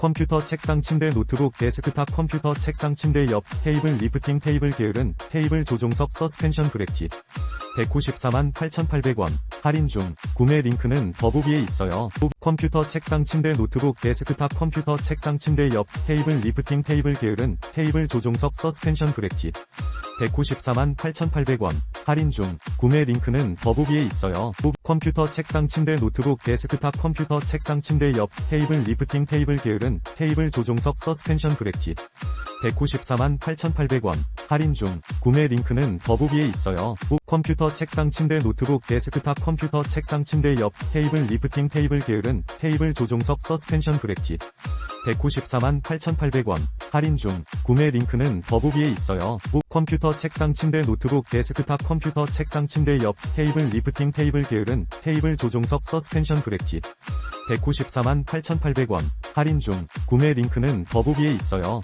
컴퓨터 책상 침대 노트북 데스크탑 컴퓨터 책상 침대 옆 테이블 리프팅 테이블 게으른 테이블 조종석 서스펜션 브레킷 194만 8,800원 할인 중 구매 링크는 더보기에 있어요. 컴퓨터 책상 침대 노트북 데스크탑 컴퓨터 책상 침대 옆 테이블 리프팅 테이블 게으른 테이블 조종석 서스펜션 브레킷 194만 8,800원. 할인 중. 구매 링크는 더보기에 있어요. 컴퓨터 책상 침대 노트북 데스크탑 컴퓨터 책상 침대 옆 테이블 리프팅 테이블 게으른 테이블 조종석 서스펜션 브레킷. 194만 8,800원. 할인 중. 구매 링크는 더보기에 있어요. 컴퓨터 책상 침대 노트북 데스크탑 컴퓨터 책상 침대 옆 테이블 리프팅 테이블 게으른 테이블 조종석 서스펜션 브레킷 194만 8,800원. 할인 중. 구매 링크는 더보기에 있어요. 컴퓨터 책상 침대 노트북 데스크탑 컴퓨터 책상 침대 옆 테이블 리프팅 테이블 게으른 테이블 조종석 서스펜션 브레킷 194만 8,800원. 할인 중. 구매 링크는 더보기에 있어요.